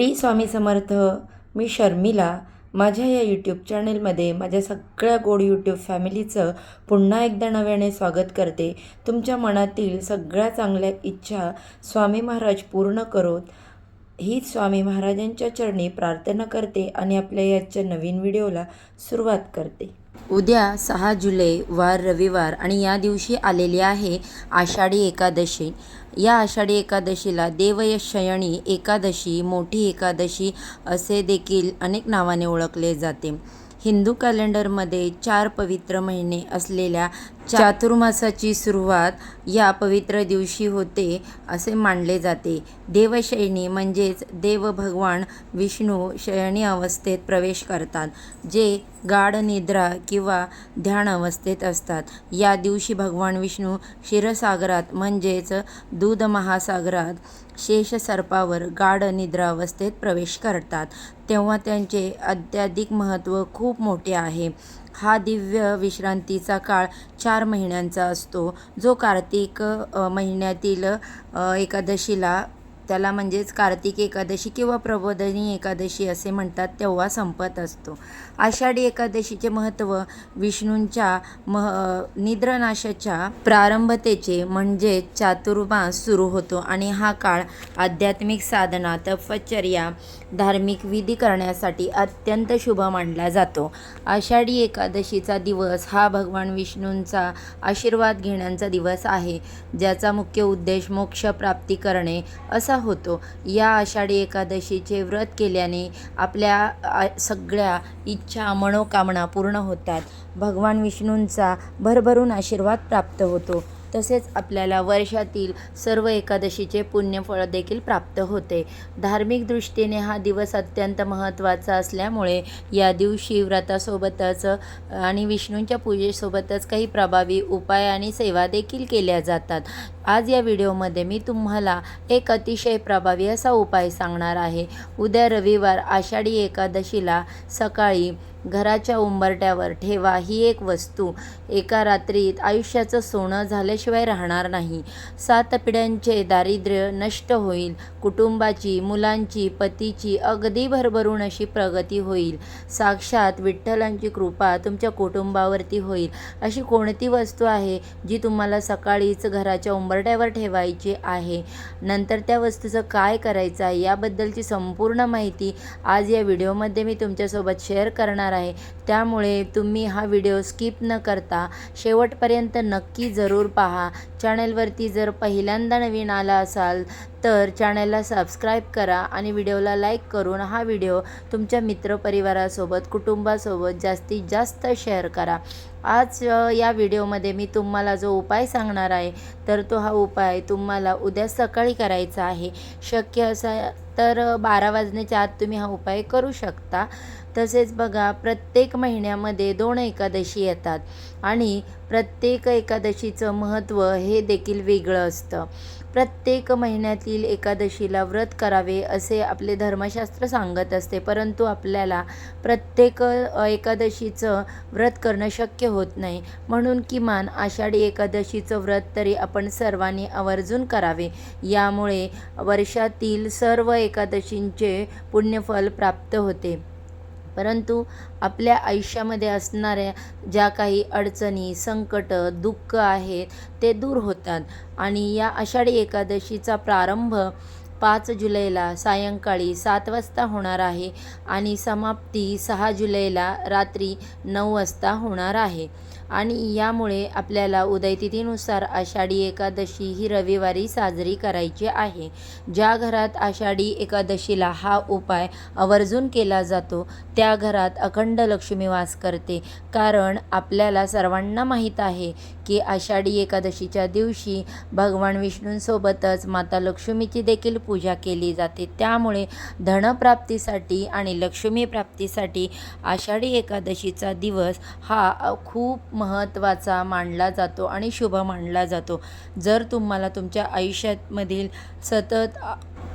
T Swami Samarth मी शर्मिला. माझ्या या YouTube चॅनेलमध्ये माझ्या सगळ्या गोड यूट्यूब फॅमिलीचं पुन्हा एकदा नव्याने स्वागत करते. तुमच्या मनातील सगळ्या चांगल्या इच्छा स्वामी महाराज पूर्ण करोत. हीच स्वामी महाराजांच्या चरणी प्रार्थना करते आणि आपल्या याच्या नवीन व्हिडिओला सुरुवात करते. उद्या सहा जुलै वार रविवार आणि या दिवशी आलेली आहे आषाढी एकादशी. या आषाढी एकादशीला देवयशयणी एकादशी मोठी एकादशी असे देखील अनेक नावाने ओळखले जाते. हिंदू कॅलेंडरमध्ये चार पवित्र महिने असलेल्या चातुर्मासाची सुरुवात या पवित्र दिवशी होते असे मानले जाते. देवशयनी म्हणजेच देव भगवान विष्णू शयनी अवस्थेत प्रवेश करतात जे गाढ निद्रा किंवा ध्यान अवस्थेत असतात. या दिवशी भगवान विष्णू क्षीरसागरात म्हणजेच दूध महासागरात शेषसर्पावर गाढ निद्रा अवस्थेत प्रवेश करतात. तेव्हा त्यांचे अत्याधिक महत्त्व खूप मोठे आहे. हा दिव्य विश्रांतीचा काळ चार महिन्यांचा असतो. जो कार्तिक महिन्यातील एकादशीला त्याला म्हणजेच कार्तिक एकादशी किंवा प्रबोधनी एकादशी असे म्हणतात तेव्हा संपत असतो. आषाढी एकादशीचे महत्त्व विष्णूंच्या मह निद्रनाशाच्या प्रारंभतेचे म्हणजे चातुर्मास सुरू होतो. आणि हा काळ आध्यात्मिक साधना तपश्चर्या धार्मिक विधी करण्यासाठी अत्यंत शुभ मानला जातो. आषाढी एकादशीचा दिवस हा भगवान विष्णूंचा आशीर्वाद घेण्याचा दिवस आहे ज्याचा मुख्य उद्देश मोक्ष प्राप्ती करणे असा होतो. या आषाढी एकादशीचे व्रत केल्याने आपल्या सगळ्या इच्छा मनोकामना पूर्ण होतात. भगवान विष्णूंचा भरभरून आशीर्वाद प्राप्त होतो. तसेच आपल्याला वर्षातील सर्व एकादशीचे पुण्यफळ देखील प्राप्त होते. धार्मिक दृष्टीने हा दिवस अत्यंत महत्त्वाचा असल्यामुळे या दिवशी व्रतासोबतच आणि विष्णूंच्या पूजेसोबतच काही प्रभावी उपाय आणि सेवा देखील केल्या जातात. आज या व्हिडिओमध्ये मी तुम्हाला एक अतिशय प्रभावी असा उपाय सांगणार आहे. उद्या रविवार आषाढी एकादशीला सकाळी घराच्या उंबरट्यावर ठेवा ही एक वस्तू. एका रात्रीत आयुष्याचं सोनं झाल्याशिवाय राहणार नाही. सात पिढ्यांचे दारिद्र्य नष्ट होईल. कुटुंबाची मुलांची पतीची अगदी भरभरून अशी प्रगती होईल. साक्षात विठ्ठलांची कृपा तुमच्या कुटुंबावरती होईल. अशी कोणती वस्तू आहे जी तुम्हाला सकाळीच घराच्या उंबरट्यावर ठेवायची आहे. नंतर त्या वस्तूचं काय करायचं आहे याबद्दलची संपूर्ण माहिती आज या व्हिडिओमध्ये मी तुमच्यासोबत शेअर करणार आहे. त्यामुळे तुम्ही हा व्हिडिओ स्किप न करता शेवटपर्यंत नक्की जरूर पहा. चॅनलवरती जर पहिल्यांदा नवीन आला असाल तर चॅनलला सबस्क्राईब करा आणि व्हिडिओला लाईक करून हा व्हिडिओ तुमच्या मित्रपरिवारासोबत कुटुंबासोबत जास्तीत जास्त शेअर करा. आज या व्हिडिओमध्ये मी तुम्हाला जो उपाय सांगणार आहे तर तो हा उपाय तुम्हाला उद्या सकाळी करायचा आहे. शक्य असा तर बारा वाजण्याच्या आत तुम्ही हा उपाय करू शकता. तसेच बघा प्रत्येक महिन्यामध्ये दोन एकादशी येतात आणि प्रत्येक एकादशीचं महत्त्व हे देखील वेगळं असतं. प्रत्येक महिन्यातील एकादशीला व्रत करावे असे आपले धर्मशास्त्र सांगत असते. परंतु आपल्याला प्रत्येक एकादशीचं व्रत करणं शक्य होत नाही. म्हणून किमान आषाढी एकादशीचं व्रत तरी आपण सर्वांनी आवर्जून करावे. यामुळे वर्षातील सर्व एकादशींचे पुण्यफल प्राप्त होते. परंतु आपल्या आयुष्यामध्ये असणाऱ्या ज्या काही अडचणी संकट दुःख आहेत ते दूर होतात. आणि या आषाढी एकादशीचा प्रारंभ पाच जुलैला सायंकाळी सात वाजता होणार आहे आणि समाप्ती सहा जुलैला रात्री नऊ वाजता होणार आहे. आणि यामुळे आपल्याला उदयतिथीनुसार आषाढी एकादशी ही रविवारी साजरी करायची आहे. ज्या घरात आषाढी एकादशीला हा उपाय आवर्जून केला जातो त्या घरात अखंड लक्ष्मी वास करते. कारण आपल्याला सर्वांना माहीत आहे की आषाढी एकादशीच्या दिवशी भगवान विष्णूंसोबतच माता लक्ष्मीची देखील पूजा केली जाते. त्यामुळे धनप्राप्तीसाठी आणि लक्ष्मी प्राप्तीसाठी आषाढी एकादशीचा दिवस हा खूप महत्त्वाचा मानला जातो आणि शुभ मानला जातो. जर तुम्हाला तुमच्या आयुष्यामधील सतत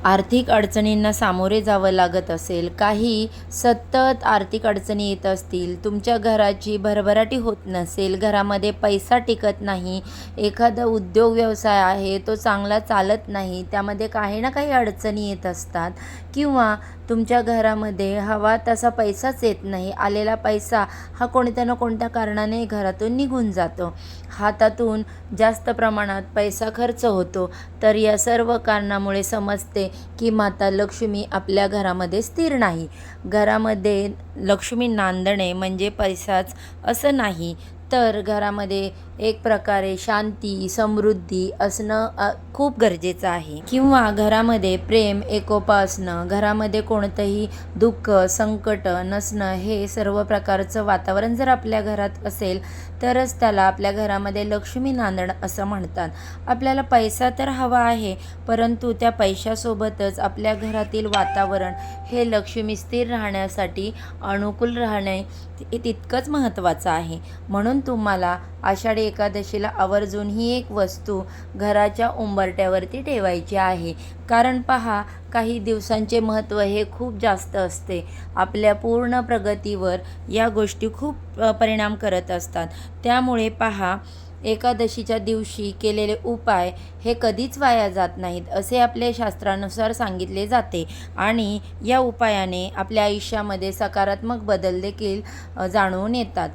आर्थिक अडचणींना सामोरे जावं लागत असेल काही सतत आर्थिक अडचणी येत असतील तुमच्या घराची भरभराटी होत नसेल घरामध्ये पैसा टिकत नाही एखादा उद्योग व्यवसाय आहे तो चांगला चालत नाही त्यामध्ये काही ना काही अडचणी येत असतात किंवा तुमच्या घरामध्ये हवा तसा पैसाच येत नाही. आलेला पैसा हा कोणत्या ना कोणत्या कारणाने घरातून निघून जातो. हातातून जास्त प्रमाणात पैसा खर्च होतो. तर या सर्व कारणामुळे समजते की माता लक्ष्मी आपल्या घरामध्ये स्थिर नाही. घरामध्ये लक्ष्मी नांदणे म्हणजे पैसाच असं नाही. तर घरामध्ये एक प्रकारे शांती समृद्धी असणं खूप गरजेचं आहे. किंवा घरामध्ये प्रेम एकोपा असणं घरामध्ये कोणतंही दुःख संकट नसणं हे सर्व प्रकारचं वातावरण जर आपल्या घरात असेल तरच त्याला आपल्या घरामध्ये लक्ष्मी नांदणं असं म्हणतात. आपल्याला पैसा तर हवा आहे परंतु त्या पैशासोबतच आपल्या घरातील वातावरण हे लक्ष्मी स्थिर राहण्यासाठी अनुकूल राहणे हे तितकंच महत्त्वाचं आहे. म्हणून तुम्हाला आषाढी एकादशीला आवर्जून ही एक वस्तू घराच्या उंबरट्यावरती ठेवायची आहे. कारण पहा काही दिवसांचे महत्त्व हे खूप जास्त असते. आपल्या पूर्ण प्रगतीवर या गोष्टी खूप परिणाम करत असतात. त्यामुळे पहा एकादशीच्या दिवशी केलेले उपाय हे कधीच वाया जात नाहीत असे आपले शास्त्रानुसार सांगितले जाते. आणि या उपायाने आपल्या आयुष्यामध्ये सकारात्मक बदल देखील जाणवून येतात.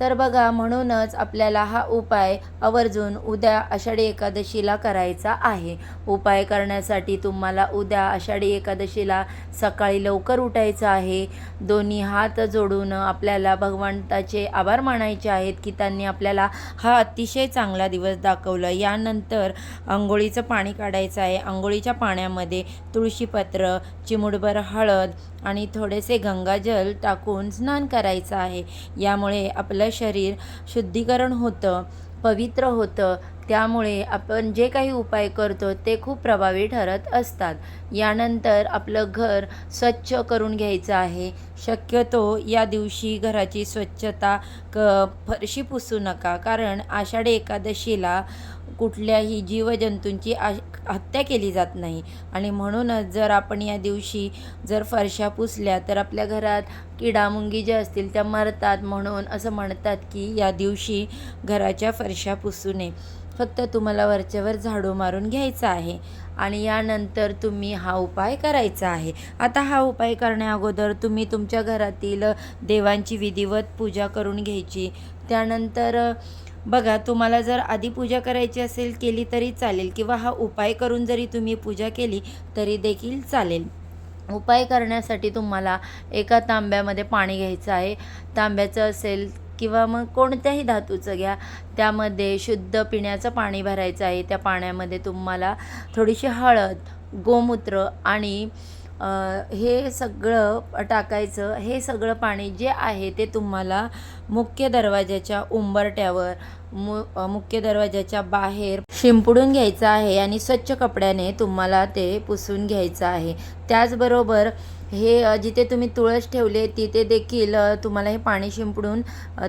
तर बघा म्हणूनच आपल्याला हा उपाय आवर्जून उद्या आषाढी एकादशीला करायचा आहे. उपाय करण्यासाठी तुम्हाला उद्या आषाढी एकादशीला सकाळी लवकर उठायचं आहे. दोन्ही हात जोडून आपल्याला भगवंताचे आभार मानायचे आहेत की त्यांनी आपल्याला हा अतिशय चांगला दिवस दाखवला. यानंतर आंघोळीचं पाणी काढायचं आहे. आंघोळीच्या पाण्यामध्ये तुळशीपत्र चिमुडभर हळद आणि थोडेसे गंगाजल टाकून स्नान करायचं आहे. यामुळे आपलं आपलं शरीर शुद्धीकरण होतं पवित्र होतं. त्यामुळे आपण जे काही उपाय करतो ते खूप प्रभावी ठरत असतात. यानंतर आपलं घर स्वच्छ करून घ्यायचं आहे. शक्यतो या दिवशी घराची स्वच्छता क फरशी पुसू नका. कारण आषाढी एकादशीला कुठल्याही जीवजंतूंची आ हत्या केली जात नाही. आणि म्हणूनच जर आपण या दिवशी जर फरशा पुसल्या तर आपल्या घरात किडामुंगी ज्या असतील त्या मरतात म्हणून असं म्हणतात की या दिवशी घराच्या फरशा पुसू नये. फक्त तुम्हाला वरच्यावर झाडू मारून घ्यायचं आहे आणि यानंतर तुम्ही हा उपाय करायचा आहे. आता हा उपाय करण्या तुम्ही तुमच्या घरातील देवांची विधिवत पूजा करून घ्यायची. त्यानंतर बघा तुम्हाला जर आधी पूजा करायची असेल केली तरी चालेल. किंवा हा उपाय करून जरी तुम्ही पूजा केली तरी देखील चालेल. उपाय करण्यासाठी तुम्हाला एका तांब्यामध्ये पाणी घ्यायचं आहे. तांब्याचं असेल किंवा मग कोणत्याही धातूचं घ्या. त्यामध्ये शुद्ध पिण्याचं पाणी भरायचं आहे. त्या पाण्यामध्ये तुम्हाला थोडीशी हळद गोमूत्र आणि हे सगळं टाकायचं हे सगळं पाणी जे आहे ते तुम्हाला मुख्य दरवाजाच्या उंबरट्यावर मु मुख्य दरवाजाच्या बाहेर शिंपडून घ्यायचं आहे आणि स्वच्छ कपड्याने तुम्हाला ते पुसून घ्यायचं आहे. त्याचबरोबर हे जिथे तुम्ही तुळस ठेवले तिथे देखील तुम्हाला हे पाणी शिंपडून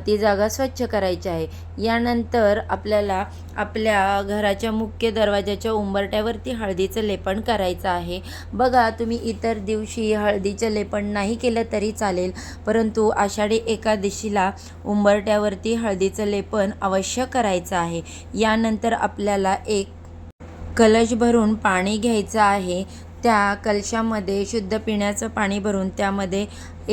ती जागा स्वच्छ करायची आहे. यानंतर आपल्याला आपल्या घराच्या मुख्य दरवाजाच्या उंबरट्यावरती हळदीचं लेपन करायचं आहे. बघा तुम्ही इतर दिवशी हळदीचं लेपन नाही केलं तरी चालेल परंतु आषाढी एकादशीला उंबरट्यावरती हळदीचं लेपन अवश्य करायचं आहे. यानंतर आपल्याला एक कलश भरून पाणी घ्यायचं आहे. त्या कलशामध्ये शुद्ध पिण्याचं पाणी भरून त्यामध्ये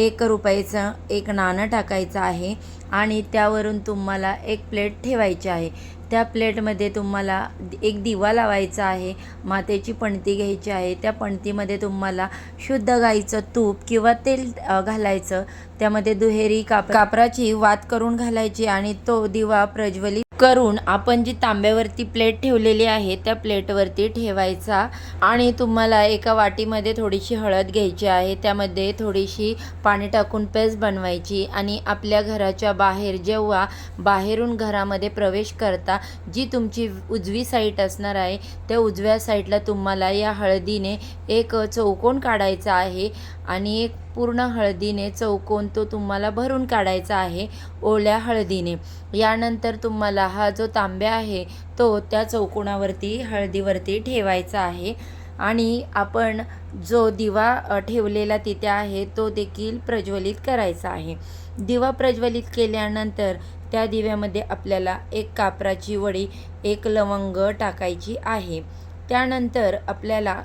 एक रुपयाचं एक नाणं टाकायचं आहे आणि त्यावरून तुम्हाला एक प्लेट ठेवायची आहे. त्या प्लेटमध्ये तुम्हाला एक दिवा लावायचा आहे मातेची पणती घ्यायची आहे. त्या पणतीमध्ये तुम्हाला शुद्ध गाईचं तूप किंवा तेल घालायचं. त्यामध्ये दुहेरी काप कापराची वात करून घालायची आणि तो दिवा प्रज्वलित करून आपण जी तांब्यावरती प्लेट ठेवलेली आहे त्या प्लेटवरती ठेवायचा आणि तुम्हाला एका वाटीमध्ये थोडीशी हळद घ्यायची आहे त्यामध्ये थोडीशी पाणी टाकून पेस्ट बनवायची आणि आपल्या घराच्या बाहेर जेव्हा बाहेरून घरामध्ये प्रवेश करता जी तुमची उजवी साईट असणार आहे त्या उजव्या साईडला तुम्हाला या हळदीने एक चौकोन काढायचा आहे आणि एक पूर्ण हळदीने चौकोन तो तुम्हाला भरून काढायचा आहे ओल्या हळदीने. यानंतर तुम्हाला हा जो तांब्या आहे तो त्या चौकोनावरती हळदीवरती ठेवायचा आहे. आणि आपण जो दिवा ठेवलेला तिथे आहे तो देखील प्रज्वलित करायचा आहे. दिवा प्रज्वलित केल्यानंतर त्या दिव्यामध्ये आपल्याला एक कापराची वडी एक लवंग टाकायची आहे. त्यानंतर आपल्याला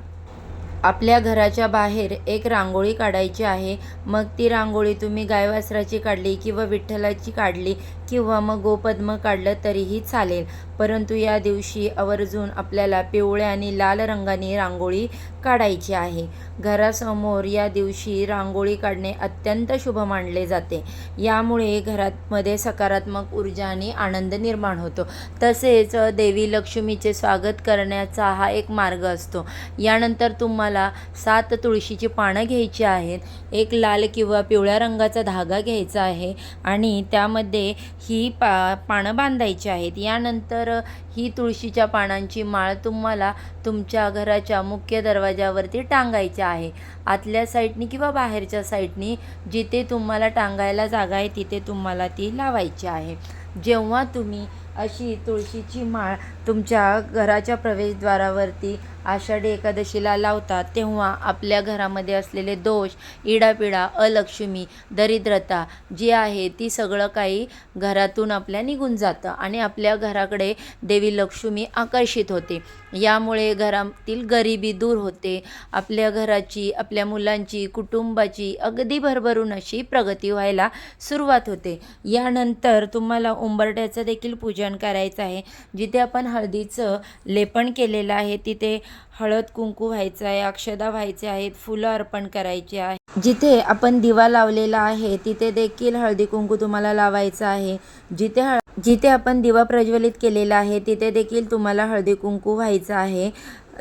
आपल्या घराच्या बाहेर एक रांगोळी काढायची आहे. मग ती रांगोळी तुम्ही गायवासराची काढली किंवा विठ्ठलाची काढली किंवा मग गोपद्म काढलं तरीही चालेल. परंतु या दिवशी आवर्जून आपल्याला पिवळ्या आणि लाल रंगाने रांगोळी काढायची आहे. घरासमोर या दिवशी रांगोळी काढणे अत्यंत शुभ मानले जाते. यामुळे घरामध्ये सकारात्मक ऊर्जा आणि आनंद निर्माण होतो. तसेच देवी लक्ष्मीचे स्वागत करण्याचा हा एक मार्ग असतो. यानंतर तुम्हाला सात तुळशीची पानं घ्यायची आहेत एक लाल किंवा पिवळ्या रंगाचा धागा घ्यायचा आहे आणि त्यामध्ये ही पा पानं बांधायची आहेत. यानंतर तर ही तुळशीच्या पानांची माळ तुम्हाला तुमच्या घराच्या मुख्य दरवाजावरती टांगायची आहे. आतल्या साईडनी किंवा बाहेरच्या साईडनी जिथे तुम्हाला टांगायला जागा आहे तिथे तुम्हाला ती लावायची आहे. जेव्हा तुम्ही अशी तुळशीची माळ तुमच्या घराच्या प्रवेशद्वारावरती आषाढी एकादशीला लावतात तेव्हा आपल्या घरामध्ये असलेले दोष इडापिडा अलक्ष्मी दरिद्रता जी आहे ती सगळं काही घरातून आपल्या निघून जातं आणि आपल्या घराकडे देवी लक्ष्मी आकर्षित होते. यामुळे घरातील गरिबी दूर होते. आपल्या घराची आपल्या मुलांची कुटुंबाची अगदी भरभरून अशी प्रगती व्हायला सुरुवात होते. यानंतर तुम्हाला उंबरट्याचं देखील पूजन करायचं आहे. जिथे आपण हळदीचं लेपन केलेलं आहे तिथे हळद कुंकू व्हायचं आहे अक्षदा व्हायचे आहेत फुलं अर्पण करायची आहे. जिथे आपण दिवा लावलेला आहे तिथे देखील हळदी कुंकू तुम्हाला लावायचं आहे. जिथे हळ जिथे आपण दिवा प्रज्वलित केलेला आहे तिथे देखील तुम्हाला हळदी कुंकू व्हायचं आहे.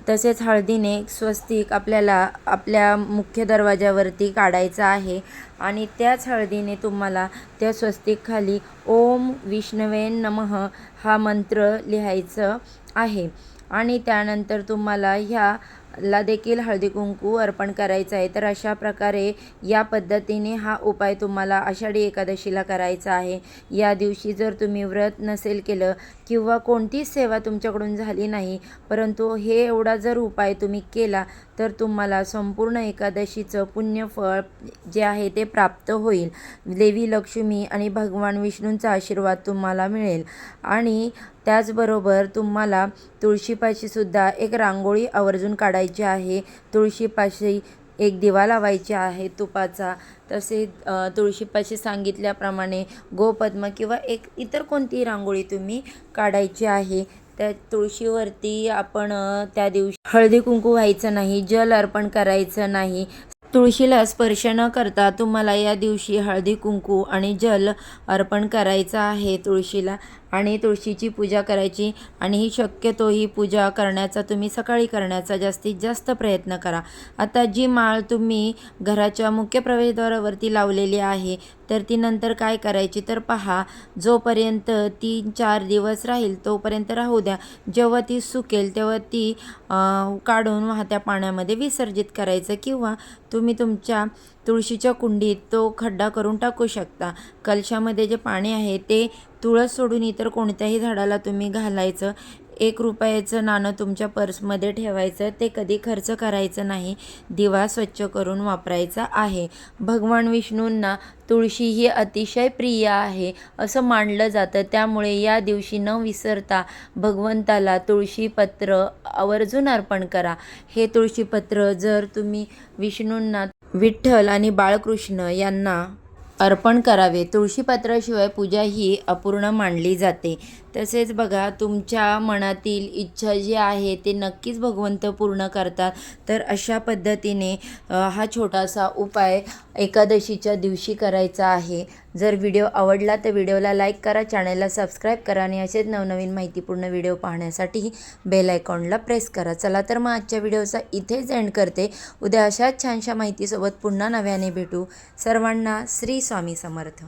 तसेच हळदीने स्वस्तिक आपल्याला आपल्या मुख्य दरवाजावरती काढायचं आहे आणि त्याच हळदीने तुम्हाला त्या स्वस्तिकखाली ओम विष्णवे नमः हा मंत्र लिहायचं आहे. आणि त्यानंतर तुम्हाला ह्या ला देखील हळदी कुंकू अर्पण करायचं आहे. तर अशा प्रकारे या पद्धतीने हा उपाय तुम्हाला आषाढी एकादशीला करायचा आहे. या दिवशी जर तुम्ही व्रत नसेल केलं किंवा कोणतीच सेवा तुमच्याकडून झाली नाही परंतु हे एवढा जर उपाय तुम्ही केला तर तुम्हाला संपूर्ण एकादशीचं पुण्यफळ जे आहे ते प्राप्त होईल. देवी लक्ष्मी आणि भगवान विष्णूंचा आशीर्वाद तुम्हाला मिळेल. आणि त्याचबरोबर तुम्हाला तुळशीपाशीसुद्धा एक रांगोळी आवर्जून काढायची आहे. तुळशीपाशी एक दिवा लावायचा आहे तुपाचा. तसे तुळशीपाशी सांगितल्याप्रमाणे गोपद्म किंवा एक इतर कोणतीही रांगोळी तुम्ही काढायची आहे. त्या तुळशीवरती आपण त्या दिवशी हळदी कुंकू व्हायचं नाही जल अर्पण करायचं नाही. तुळशीला स्पर्श न करता तुम्हाला या दिवशी हळदी कुंकू आणि जल अर्पण करायचं आहे तुळशीला. आणि तुळशीची पूजा करायची. आणि ही शक्यतो ही पूजा करण्याचा तुम्ही सकाळी करण्याचा जास्तीत जास्त प्रयत्न करा. आता जी माळ तुम्ही घराच्या मुख्य प्रवेशद्वारावरती लावलेली आहे तर ती नंतर काय करायची तर पहा जोपर्यंत तीन चार दिवस राहील तोपर्यंत राहू द्या. जेव्हा ती सुकेल तेव्हा ती काढून वाहत्या पाण्यामध्ये विसर्जित करायचं किंवा तुम्ही तुमच्या तुळशीच्या कुंडीत तो खड्डा करून टाकू शकता. कलशामध्ये जे पाणी आहे ते तुळस सोडून इतर कोणत्याही झाडाला तुम्ही घालायचं एक रुपयाचं नाणं तुमच्या पर्समध्ये ठेवायचं ते कधी खर्च करायचं नाही. दिवा स्वच्छ करून वापरायचा आहे. भगवान विष्णूंना तुळशी ही अतिशय प्रिय आहे असं मानलं जातं. त्यामुळे या दिवशी न विसरता भगवंताला तुळशीपत्र आवर्जून अर्पण करा. हे तुळशीपत्र जर तुम्ही विष्णूंना विठ्ठल आणि बाळकृष्ण यांना अर्पण करावे. तुळशीपत्राशिवाय पूजा ही अपूर्ण मानली जाते. तसेच बघा तुमच्या मनातील इच्छा जी आहे ते नक्कीच भगवंत पूर्ण करतात. तर अशा पद्धतीने हा छोटासा उपाय एकादशीच्या दिवशी करायचा आहे. जर व्हिडिओ आवडला तर व्हिडिओला लाईक करा चॅनलला सबस्क्राईब करा आणि असेच नवनवीन माहितीपूर्ण व्हिडिओ पाहण्यासाठी बेल आयकॉनला प्रेस करा. चला तर मग आजच्या व्हिडिओचा इथेच एंड करते. उद्या अशाच छानशा माहितीसोबत पुन्हा नव्याने भेटू. सर्वांना श्री स्वामी समर्थ.